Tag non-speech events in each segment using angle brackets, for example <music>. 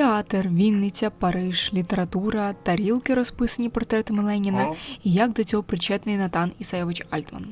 театр, Вінниця, Париж, література, тарілки, розписані портретами Леніна, і як до цього причетний Натан Ісайович Альтман.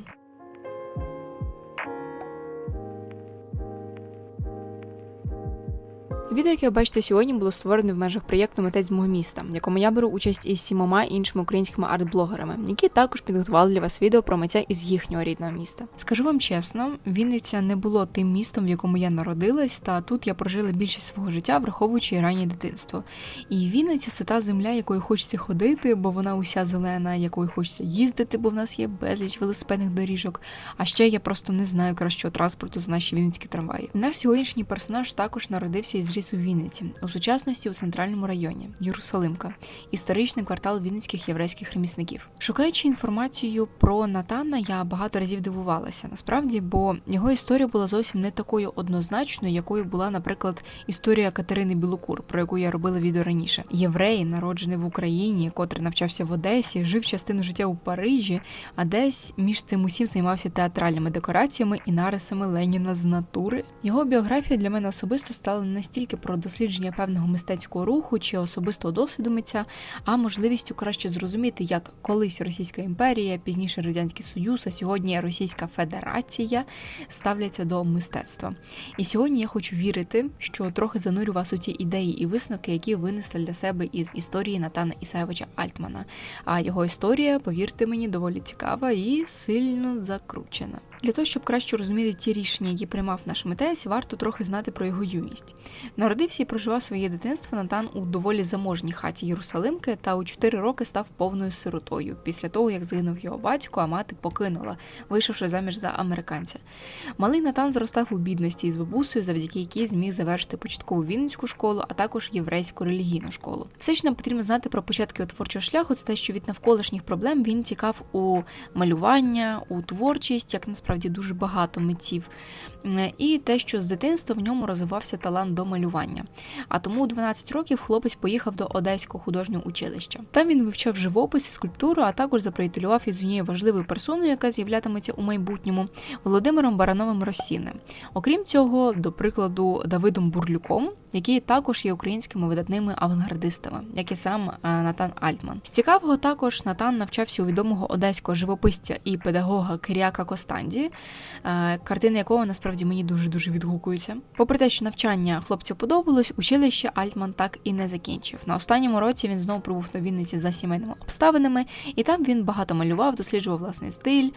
Відео, яке ви бачите сьогодні, було створене в межах проєкту Митець мого міста, в якому я беру участь із сімома іншими українськими арт-блогерами, які також підготували для вас відео про митця із їхнього рідного міста. Скажу вам чесно, Вінниця не було тим містом, в якому я народилась, та тут я прожила більшість свого життя, враховуючи раннє дитинство. І Вінниця це та земля, якою хочеться ходити, бо вона уся зелена, якою хочеться їздити, бо в нас є безліч велосипедних доріжок. А ще я просто не знаю кращого транспорту за наші вінницькі трамваї. Наш сьогоднішній персонаж також народився і зріс у Вінниці, у сучасності у центральному районі Єрусалимка, історичний квартал вінницьких єврейських ремісників. Шукаючи інформацію про Натана, я багато разів дивувалася насправді, бо його історія була зовсім не такою однозначною, якою була, наприклад, історія Катерини Білокур, про яку я робила відео раніше. Єврей, народжений в Україні, котрий навчався в Одесі, жив частину життя у Парижі, а десь між цим усім займався театральними декораціями і нарисами Леніна з натури. Його біографія для мене особисто стала не стільки про дослідження певного мистецького руху чи особистого досвіду митця, а можливістю краще зрозуміти, як колись Російська імперія, пізніше Радянський Союз, а сьогодні Російська Федерація ставляться до мистецтва. І сьогодні я хочу вірити, що трохи занурю вас у ті ідеї і висновки, які винесли для себе із історії Натана Ісаєвича Альтмана. А його історія, повірте мені, доволі цікава і сильно закручена. Для того, щоб краще розуміти ті рішення, які приймав наш митець, варто трохи знати про його юність. Народився і проживав своє дитинство Натан у доволі заможній хаті Єрусалимки та у 4 роки став повною сиротою після того, як загинув його батько, а мати покинула, вийшовши заміж за американця. Малий Натан зростав у бідності із бабусею, завдяки якій зміг завершити початкову вінницьку школу, а також єврейську релігійну школу. Все, що нам потрібно знати про початки творчого шляху, це те, що від навколишніх проблем він тікав у малювання, у творчість, як насправді дуже багато митців, і те, що з дитинства в ньому розвивався талант до малювання. А тому у 12 років хлопець поїхав до Одеського художнього училища. Там він вивчав живопис і скульптуру, а також заприятелював із однією важливою персоною, яка з'являтиметься у майбутньому Володимиром Барановим Росіним. Окрім цього, до прикладу, Давидом Бурлюком, які також є українськими видатними авангардистами, як і сам е, Натан Альтман. З цікавого також Натан навчався у відомого одеського живописця і педагога Киряка Костанді, е, картини якого насправді мені дуже дуже відгукуються. Попри те, що навчання хлопцю подобалось, училище Альтман так і не закінчив. На останньому році він знову прибув до Вінниці за сімейними обставинами, і там він багато малював, досліджував власний стиль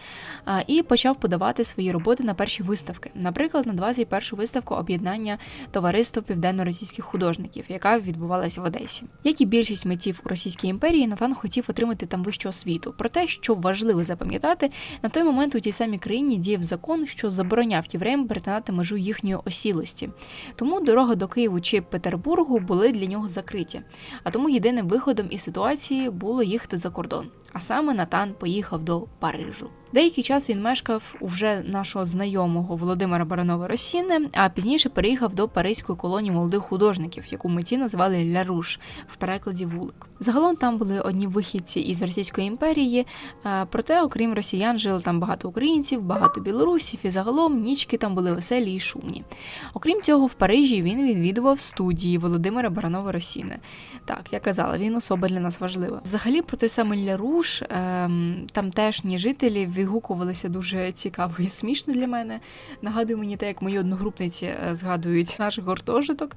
і почав подавати свої роботи на перші виставки. Наприклад, на 21 виставку об'єднання товариства південно-російських художників, яка відбувалася в Одесі. Як і більшість митців у Російській імперії, Натан хотів отримати там вищу освіту. Проте, що важливо запам'ятати, на той момент у тій самій країні діяв закон, що забороняв євреям перетинати межу їхньої осілості. Тому дорога до Києву чи Петербургу були для нього закриті. А тому єдиним виходом із ситуації було їхати за кордон. А саме Натан поїхав до Парижу. Деякий час він мешкав у вже нашого знайомого Володимира Баранова Росіни, а пізніше переїхав до паризької колонії молодих художників, яку митці називали Ляруш в перекладі вулик. Загалом там були одні вихідці із Російської імперії. е, Проте, окрім росіян, жили там багато українців, багато білорусів, і загалом нічки там були веселі і шумні. Окрім цього, в Парижі він відвідував студії Володимира Баранова Росіни. Так, я казала, він особа для нас важлива. Взагалі, про той самий Ляруш, ем, тамтешні жителі відгукувалися дуже цікаво і смішно для мене. Нагадує мені те, як мої одногрупниці е, згадують наш гуртожиток,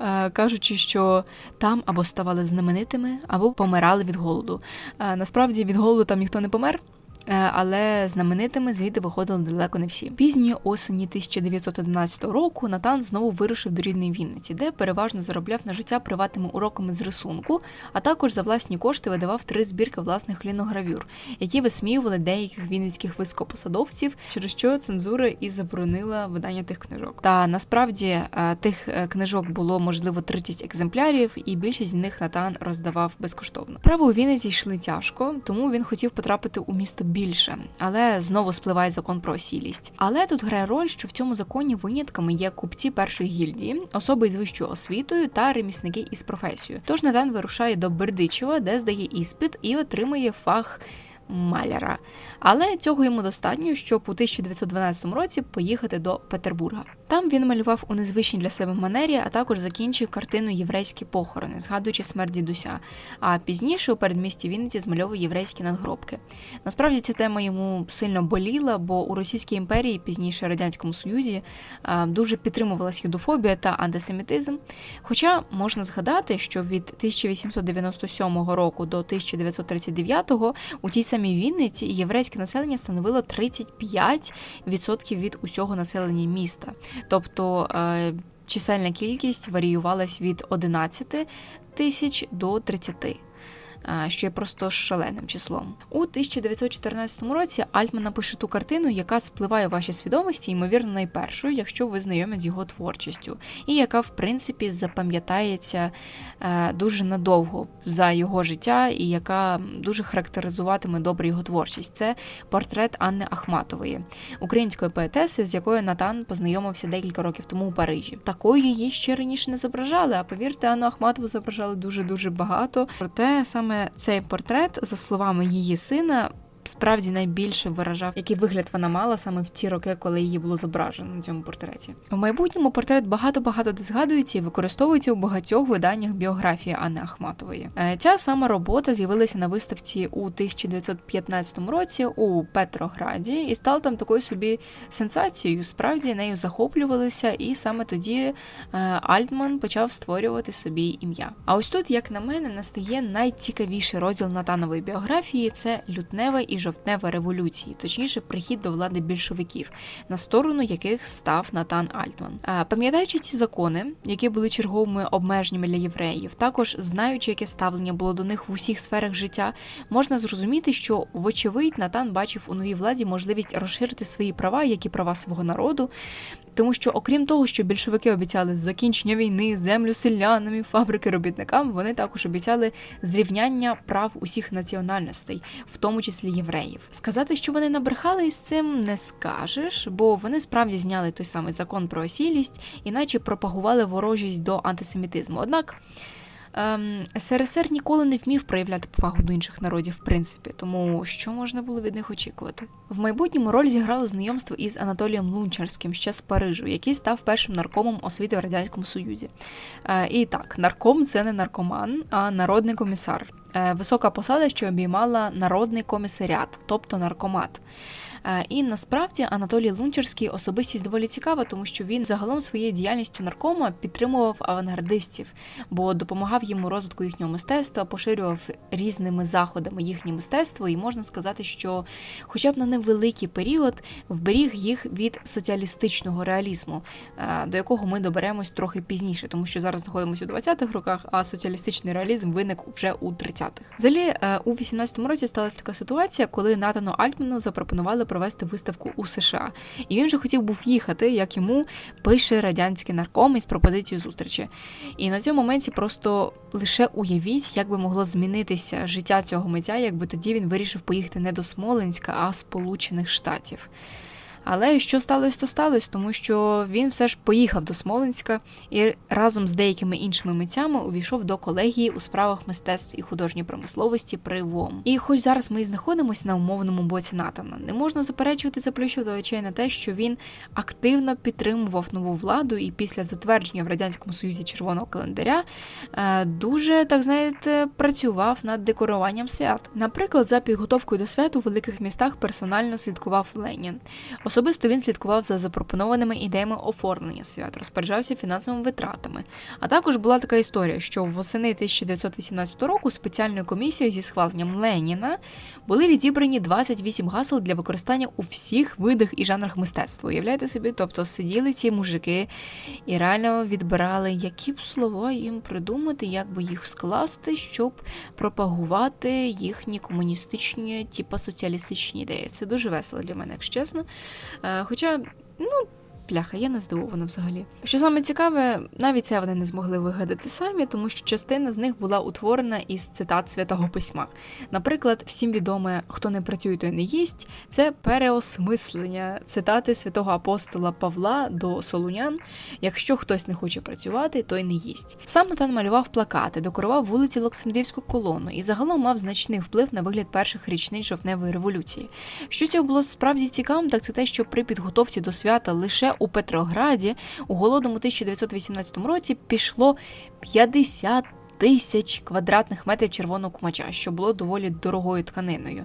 е, кажучи, що там або ставали знаменитими, або помирали від голоду. Е, Насправді від голоду там ніхто не помер. Е, Але знаменитими звідти виходили далеко не всі. Пізньої осені 1911 року Натан знову вирушив до рідної Вінниці, де переважно заробляв на життя приватними уроками з рисунку, а також за власні кошти видавав три збірки власних ліногравюр, які висміювали деяких вінницьких високопосадовців, через що цензура і заборонила видання тих книжок. Та насправді е, тих е, книжок було можливо 30 екземплярів, і більшість з них Натан роздавав безкоштовно. Справи у Вінниці йшли тяжко, тому він хотів потрапити у місто більше, але знову спливає закон про осілість. Але тут грає роль, що в цьому законі винятками є купці першої гільдії, особи із вищою освітою та ремісники із професією. Тож Натан вирушає до Бердичева, де здає іспит і отримує фах маляра. Але цього йому достатньо, щоб у 1912 році поїхати до Петербурга. Там він малював у незвичній для себе манері, а також закінчив картину Єврейські похорони, згадуючи смерть дідуся. А пізніше у передмісті Вінниці змальовував єврейські надгробки. Насправді ця тема йому сильно боліла, бо у Російській імперії, пізніше Радянському Союзі, дуже підтримувалась юдофобія та антисемітизм. Хоча можна згадати, що від 1897 року до 1939 у тій самій Вінниці єврейське населення становило 35% від усього населення міста. Тобто е, чисельна кількість варіювалась від 11 тисяч до 30 а, що є просто шаленим числом. У 1914 році Альтман напише ту картину, яка спливає в вашій свідомості, ймовірно, найпершою, якщо ви знайомі з його творчістю, і яка, в принципі, запам'ятається е, дуже надовго за його життя, і яка дуже характеризуватиме добре його творчість. Це портрет Анни Ахматової, української поетеси, з якою Натан познайомився декілька років тому у Парижі. Такою її ще раніше не зображали. А повірте, Анну Ахматову зображали дуже дуже багато. Проте саме цей портрет, за словами її сина. Справді найбільше виражав, який вигляд вона мала саме в ті роки, коли її було зображено на цьому портреті. В майбутньому портрет багато-багато де згадується і використовується у багатьох виданнях біографії Анни Ахматової. Е, Ця сама робота з'явилася на виставці у 1915 році у Петрограді і стала там такою собі сенсацією. Справді нею захоплювалися, і саме тоді е, Альтман почав створювати собі ім'я. А ось тут, як на мене, настає найцікавіший розділ Натанової біографії це лютнева і жовтнева революції, точніше, прихід до влади більшовиків, на сторону яких став Натан Альтман. Пам'ятаючи ці закони, які були черговими обмеженнями для євреїв, також знаючи, яке ставлення було до них в усіх сферах життя, можна зрозуміти, що вочевидь Натан бачив у новій владі можливість розширити свої права, як і права свого народу. Тому що, окрім того, що більшовики обіцяли закінчення війни, землю селянам фабрики робітникам, вони також обіцяли зрівняння прав усіх національностей, в тому числі євреїв. Сказати, що вони набрехали із цим не скажеш, бо вони справді зняли той самий закон про осілість, іначе пропагували ворожість до антисемітизму. Однак. Ем, СРСР ніколи не вмів проявляти повагу до інших народів, в принципі, тому що можна було від них очікувати. В майбутньому роль зіграло знайомство із Анатолієм Лунчарським ще з Парижу, який став першим наркомом освіти в радянському союзі. Е, і так, нарком це не наркоман, а народний комісар. Е, висока посада, що обіймала народний комісаріат, тобто наркомат. Е, І насправді Анатолій Лунчерський особистість доволі цікава, тому що він загалом своєю діяльністю наркома підтримував авангардистів, бо допомагав їм у розвитку їхнього мистецтва, поширював різними заходами їхнє мистецтво, і можна сказати, що, хоча б на невеликий період, вберіг їх від соціалістичного реалізму, е, до якого ми доберемось трохи пізніше, тому що зараз знаходимося у 20-х роках, а соціалістичний реалізм виник вже у 30-х. Взагалі, е, у 18-му році сталася така ситуація, коли Натану Альтману запропонували провести виставку у США. І він вже хотів був їхати, як йому пише радянський нарком із пропозицією зустрічі. І на цьому моменті просто лише уявіть, як би могло змінитися життя цього митця, якби тоді він вирішив поїхати не до Смоленська, а Сполучених Штатів. Але що сталося, то сталося, тому що він все ж поїхав до Смоленська і разом з деякими іншими митцями увійшов до колегії у справах мистецтв і художньої промисловості при ВОМ. І хоч зараз ми і знаходимося на умовному боці Натана, не можна заперечувати заплющувати очей на те, що він активно підтримував нову владу, і після затвердження в радянському союзі червоного календаря е, дуже так знаєте працював над декоруванням свят. Наприклад, за підготовкою до свят у великих містах персонально слідкував Ленін. Особисто він слідкував за запропонованими ідеями оформлення свят, розпоряджався фінансовими витратами. А також була така історія, що восени 1918 року спеціальною комісією зі схваленням Леніна були відібрані 28 гасел для використання у всіх видах і жанрах мистецтва. Уявляєте собі, тобто сиділи ці мужики і реально відбирали, які б слова їм придумати, як би їх скласти, щоб пропагувати їхні комуністичні, типа соціалістичні ідеї. Це дуже весело для мене, якщо чесно. Е, Хоча, ну. Пляха, я не здивована взагалі. Що саме цікаве, навіть це вони не змогли вигадати самі, тому що частина з них була утворена із цитат святого письма. Наприклад, всім відоме, хто не працює, той не їсть. Це переосмислення цитати святого апостола Павла до Солунян: якщо хтось не хоче працювати, той не їсть. Сам Натан малював плакати, декорував вулиці Олександрівську колону і загалом мав значний вплив на вигляд перших річниць жовтневої революції. Що цього було справді цікавим, так це те, що при підготовці до свята лише у Петрограді. У голодному 1918 році пішло 50 тисяч квадратних метрів червоного кумача, що було доволі дорогою тканиною.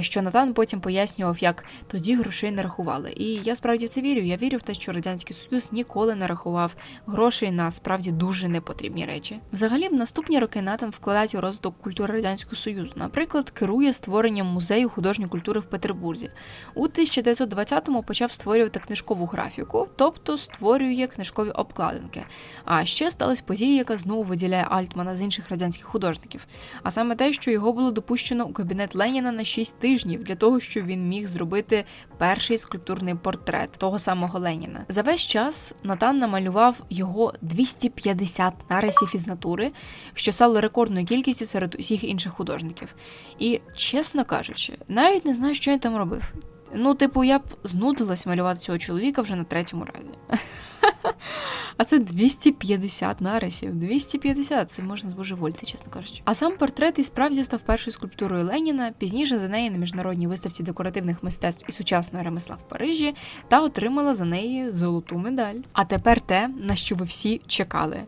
Що Натан потім пояснював, як тоді грошей не рахували. І я справді в це вірю. Я вірю в те, що радянський союз ніколи не рахував грошей на справді дуже непотрібні речі. Взагалі, в наступні роки Натан вкладається у розвиток культури радянського союзу. Наприклад, керує створенням музею художньої культури в Петербурзі. У 1920-му почав створювати книжкову графіку, тобто створює книжкові обкладинки. А ще сталася подія, яка знову виділяє Альтмана з інших радянських художників. А саме те, що його було допущено у кабінет Леніна на 6 тижнів для того, щоб він міг зробити перший скульптурний портрет того самого Леніна. За весь час Натан намалював його 250 нарисів із натури, що стало рекордною кількістю серед усіх інших художників. І, чесно кажучи, навіть не знаю, що він там робив. Ну, типу, я б знудилась малювати цього чоловіка вже на третьому разі. <laughs> А це 250 нарисів. 250, це можна збожеволіти, чесно кажучи. А сам портрет і справді став першою скульптурою Леніна. Пізніше за неї на міжнародній виставці декоративних мистецтв і сучасного ремесла в Парижі та отримала за неї золоту медаль. А тепер те, на що ви всі чекали.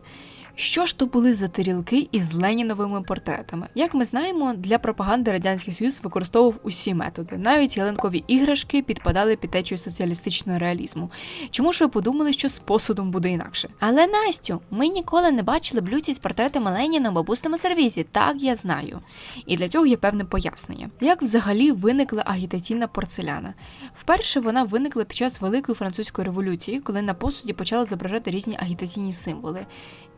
Що ж то були за тарілки із Леніновими портретами? Як ми знаємо, для пропаганди радянський союз використовував усі методи. Навіть ялинкові іграшки підпадали під течію соціалістичного реалізму. Чому ж ви подумали, що з посудом буде інакше? Але Настю, ми ніколи не бачили блюдці з портретами Леніна в бабусному сервізі. Так я знаю. І для цього є певне пояснення. Як взагалі виникла агітаційна порцеляна? Вперше вона виникла під час Великої французької революції, коли на посуді почали зображати різні агітаційні символи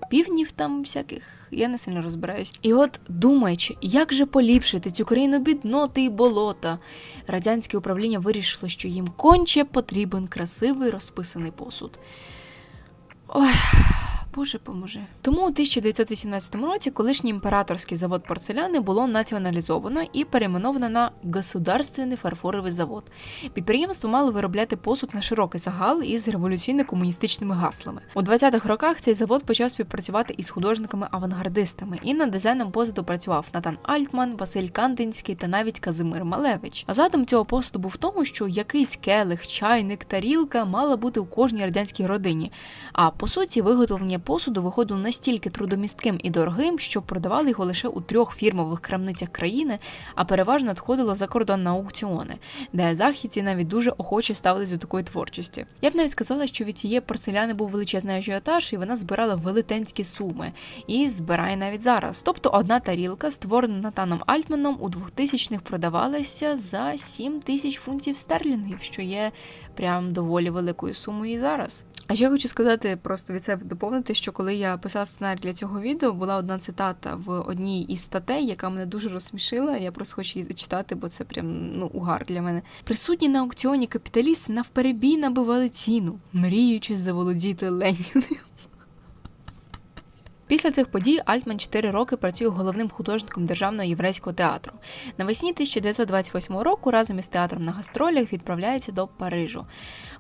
півнів там всяких, я не сильно розбираюсь. І от думаючи, як же поліпшити цю країну бідноти і болота, радянське управління вирішило, що їм конче потрібен красивий розписаний посуд. Ой. Боже поможе. Тому у 1918 році колишній імператорський завод порцеляни було націоналізовано і перейменовано на Государственний фарфоровий завод. Підприємство мало виробляти посуд на широкий загал із революційно-комуністичними гаслами. У 20-х роках цей завод почав співпрацювати із художниками-авангардистами, і над дизайном посуду працював Натан Альтман, Василь Кандинський та навіть Казимир Малевич. А задум цього посуду був в тому, що якийсь келих, чайник, тарілка мала бути у кожній радянській родині. А по суті, виготовлення посуду виходило настільки трудомістким і дорогим, що продавали його лише у трьох фірмових крамницях країни, а переважно надходило за кордон на аукціони, де західці навіть дуже охоче ставились до такої творчості. Я б навіть сказала, що від цієї порцеляни був величезний ажіотаж, і вона збирала велетенські суми і збирає навіть зараз. Тобто одна тарілка, створена Натаном Альтманом, у 2000-х продавалася за 7 тисяч фунтів стерлінгів, що є прям доволі великою сумою і зараз. А ще хочу сказати, просто від себе доповнити, що коли я писала сценарій для цього відео, була одна цитата в одній із статей, яка мене дуже розсмішила. Я просто хочу її зачитати, бо це прям ну угар для мене. Присутні на аукціоні капіталісти навперебій набивали ціну, мріючи заволодіти Леніною. Після цих подій Альтман 4 роки працює головним художником державного єврейського театру. Навесні 1928 року разом із театром на гастролях відправляється до Парижу.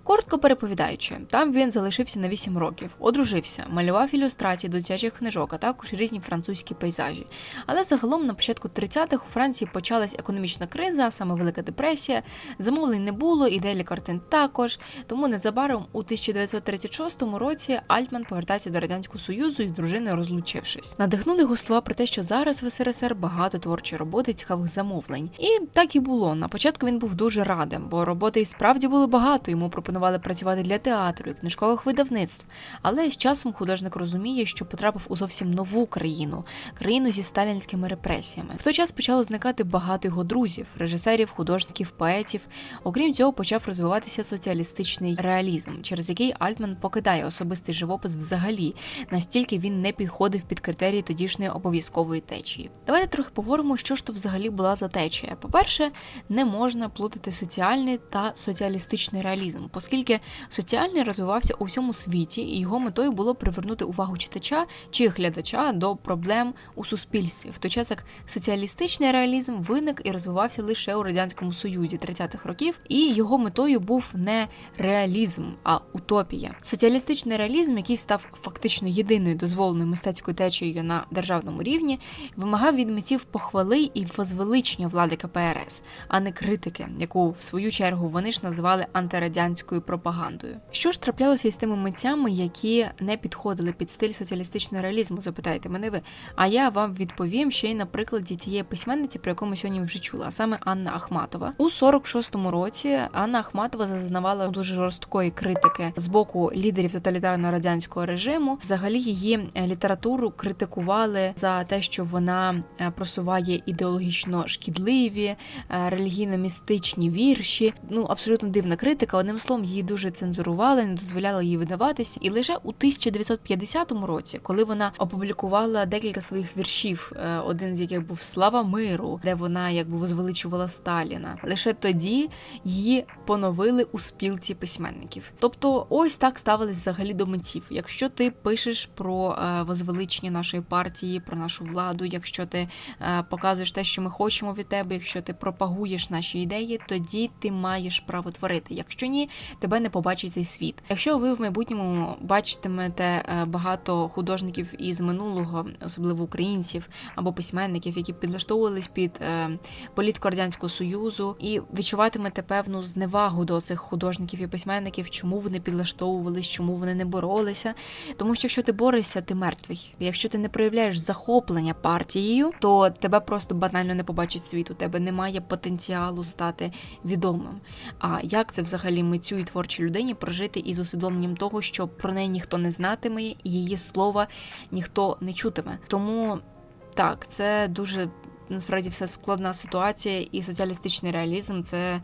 Коротко переповідаючи, там він залишився на 8 років, одружився, малював ілюстрації до дитячих книжок, а також різні французькі пейзажі. Але загалом на початку 30-х у Франції почалась економічна криза, саме Велика депресія. Замовлень не було, ідеї картин також. Тому незабаром у 1936 році Альтман повертається до радянського союзу із дружиною розлучившись. Надихнули його слова про те, що зараз в СРСР багато творчої роботи, цікавих замовлень. І так і було. На початку він був дуже радим, бо роботи і справді було багато. Йому пропонували працювати для театру і книжкових видавництв. Але з часом художник розуміє, що потрапив у зовсім нову країну країну зі сталінськими репресіями. В той час почало зникати багато його друзів, режисерів, художників, поетів. Окрім цього, почав розвиватися соціалістичний реалізм, через який Альтман покидає особистий живопис взагалі, настільки він не підготовлений підходив під критерії тодішньої обов'язкової течії. Давайте трохи поговоримо, що ж то взагалі була за течія. По-перше, не можна плутати соціальний та соціалістичний реалізм, оскільки соціальний розвивався у всьому світі, і його метою було привернути увагу читача чи глядача до проблем у суспільстві, в той час як соціалістичний реалізм виник і розвивався лише у радянському союзі 30-х років, і його метою був не реалізм, а утопія. Соціалістичний реалізм, який став фактично єдиною дозволеною мистецькою течією на державному рівні, вимагав від митців похвали і возвеличення влади КПРС, а не критики, яку в свою чергу вони ж називали антирадянською пропагандою. Що ж траплялося із тими митцями, які не підходили під стиль соціалістичного реалізму? Запитаєте мене ви. А я вам відповім ще й на прикладі тієї письменниці, про яку ми сьогодні вже чули, а саме Анна Ахматова. У 46-му році Анна Ахматова зазнавала дуже жорсткої критики з боку лідерів тоталітарного радянського режиму. Взагалі її е, літературу критикували за те, що вона е, просуває ідеологічно шкідливі, е, релігійно-містичні вірші. Ну абсолютно дивна критика. Одним словом, її дуже цензурували, не дозволяли їй видаватися. І лише у 1950 році, коли вона опублікувала декілька своїх віршів, е, один з яких був Слава миру, де вона якби возвеличувала Сталіна. Лише тоді її поновили у спілці письменників. Тобто, ось так ставились взагалі до митців. Якщо ти пишеш про возвеличення нашої партії, про нашу владу, якщо ти е, показуєш те, що ми хочемо від тебе, якщо ти пропагуєш наші ідеї, тоді ти маєш право творити. Якщо ні, тебе не побачить цей світ. Якщо ви в майбутньому бачитимете е, багато художників із минулого, особливо українців або письменників, які підлаштовувались під е, політику радянського союзу, і відчуватимете певну зневагу до цих художників і письменників, чому вони підлаштовувались, чому вони не боролися. Тому що якщо ти борешся, ти мертвий. Якщо ти не проявляєш захоплення партією, то тебе просто банально не побачить світ. У тебе немає потенціалу стати відомим. А як це взагалі митцю і творчій людині прожити із усвідомленням того, що про неї ніхто не знатиме, її слова ніхто не чутиме. Тому так, це дуже насправді все складна ситуація, і соціалістичний реалізм це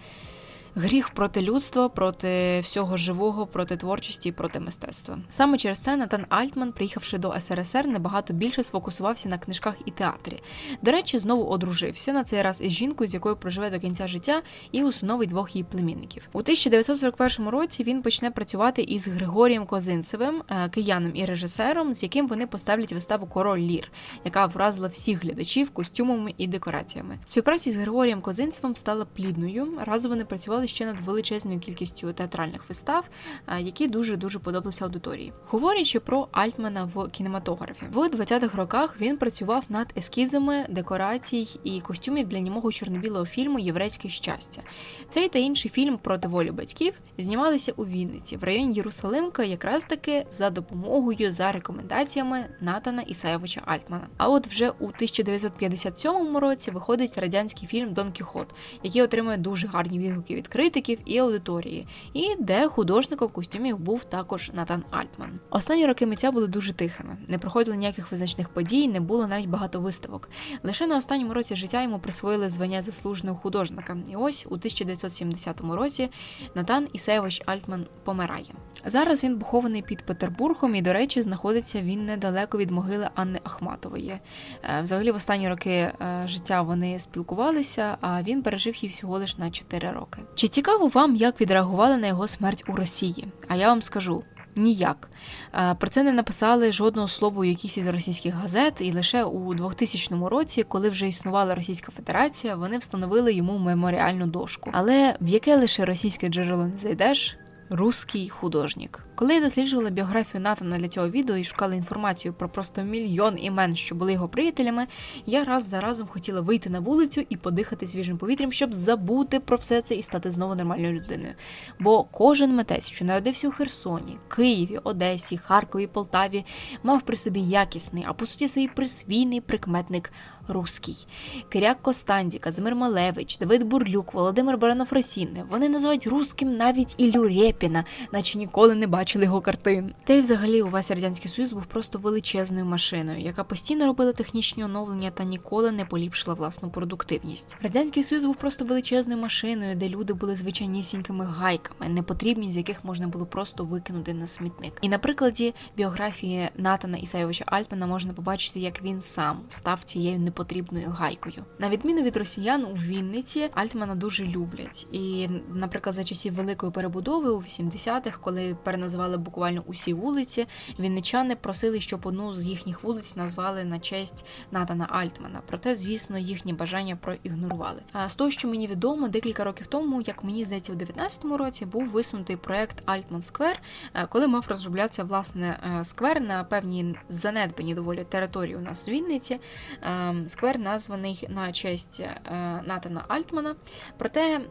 гріх проти людства, проти всього живого, проти творчості проти мистецтва. Саме через це Натан Альтман, приїхавши до СРСР, набагато більше сфокусувався на книжках і театрі. До речі, знову одружився на цей раз із жінкою, з якою проживе до кінця життя, і усиновить двох її племінників. У 1941 році він почне працювати із Григорієм Козинцевим, е, кияном і режисером, з яким вони поставлять виставу Король Лір, яка вразила всіх глядачів костюмами і декораціями. Співпраця з Григорієм Козинцевим стала плідною. Разом вони працювали ще над величезною кількістю театральних вистав, е, які дуже дуже подобалися аудиторії. Говорячи про Альтмана в кінематографі, в 20-х роках він працював над ескізами декорацій і костюмів для німого чорно-білого фільму Єврейське щастя. Цей та інший фільм проти волі батьків знімалися у Вінниці в районі Єрусалимка, якраз таки за допомогою за рекомендаціями Натана Ісаєвича Альтмана. А от вже у 1957 році виходить радянський фільм Дон Кіхот, який отримує дуже гарні відгуки від критиків і аудиторії, і де художником костюмів був також Натан Альтман. Останні роки митця були дуже тихими, не проходило ніяких визначних подій, не було навіть багато виставок. Лише на останньому році життя йому присвоїли звання заслуженого художника. І ось у 1970 році Натан Ісаєвич Альтман помирає. Зараз він похований під Петербургом, і, до речі, знаходиться він недалеко від могили Анни Ахматової. Е, Взагалі, в останні роки е, життя вони спілкувалися, а він пережив її всього лиш на 4 роки. Чи цікаво вам, як відреагували на його смерть у Росії? А я вам скажу. Ніяк Е, про це не написали жодного слова у якійсь із російських газет, і лише у 2000 році, коли вже існувала Російська Федерація, вони встановили йому меморіальну дошку. Але в яке лише російське джерело не зайдеш? Руський художник. Коли я досліджувала біографію Натана для цього відео і шукала інформацію про просто мільйон імен, що були його приятелями, я раз за разом хотіла вийти на вулицю і подихати свіжим повітрям, щоб забути про все це і стати знову нормальною людиною. Бо кожен митець, що народився у Херсоні, Києві, Одесі, Харкові, Полтаві, мав при собі якісний, а по суті свій присвійний прикметник руський. Киряк Костанді, Казимир Малевич, Давид Бурлюк, Володимир Баранов Росінне. Вони називають русським навіть Іллю Рєпіна, наче ніколи не бачили його картин. Та й взагалі увесь радянський союз був просто величезною машиною, яка постійно робила технічні оновлення та ніколи не поліпшила власну продуктивність. Радянський союз був просто величезною машиною, де люди були звичайнісінькими гайками, непотрібність з яких можна було просто викинути на смітник. І на прикладі біографії Натана Ісайовича Альтмана можна побачити, як він сам став цією непотрібною гайкою. На відміну від росіян у Вінниці Альтмана дуже люблять. І, наприклад, за часів великої перебудови у 80-х, коли переназивали буквально усі вулиці, вінничани просили, щоб одну з їхніх вулиць назвали на честь Натана Альтмана. Проте, звісно, їхні бажання проігнорували. А з того, що мені відомо, декілька років тому, як мені здається, у 19-му році був висунутий проект Альтман Сквер, е, коли мав розроблятися власне е, сквер на певній занедбаній доволі території у нас в Вінниці. Ем, Сквер названий на честь е, Натана Альтмана. Проте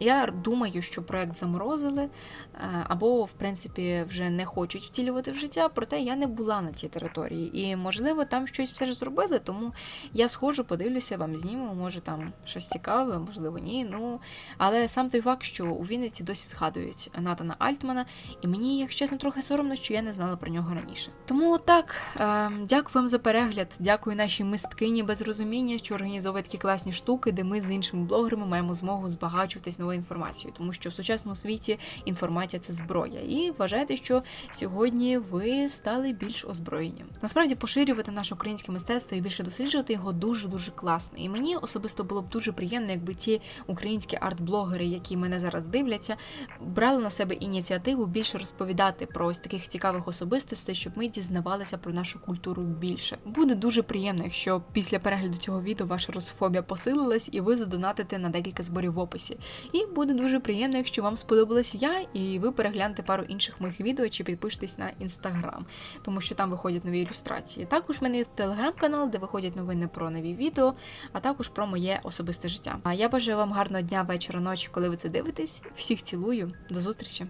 я думаю, що проект заморозили, е, або, в принципі, вже не хочуть втілювати в життя, проте я не була на цій території. І, можливо, там щось все ж зробили, тому я схожу, подивлюся, вам зніму, може там щось цікаве, можливо, ні. Ну, але сам той факт, що у Вінниці досі згадують Натана Альтмана, і мені, якщо чесно, трохи соромно, що я не знала про нього раніше. Тому так, е, дякую вам за перегляд, дякую нашій мисткині без розуміння, що організовує такі класні штуки, де ми з іншими блогерами маємо змогу збагачуватись новою інформацією, тому що в сучасному світі інформація це зброя. І вважайте, що сьогодні ви стали більш озброєнням. Насправді поширювати наше українське мистецтво і більше досліджувати його дуже дуже класно. І мені особисто було б дуже приємно, якби ті українські арт-блогери, які мене зараз дивляться, брали на себе ініціативу більше розповідати про ось таких цікавих особистостей, щоб ми дізнавалися про нашу культуру більше. Буде дуже приємно, якщо після перегляду цього відео ваша русофобія посилилась і ви задонатите на декілька зборів в описі. І буде дуже приємно, якщо вам сподобалась я, і ви переглянете пару інших моїх відео чи підпишетесь на інстаграм, тому що там виходять нові ілюстрації. Також в мене є телеграм-канал, де виходять новини про нові відео, а також про моє особисте життя. А я бажаю вам гарного дня, вечора, ночі, коли ви це дивитесь. Всіх цілую, до зустрічі!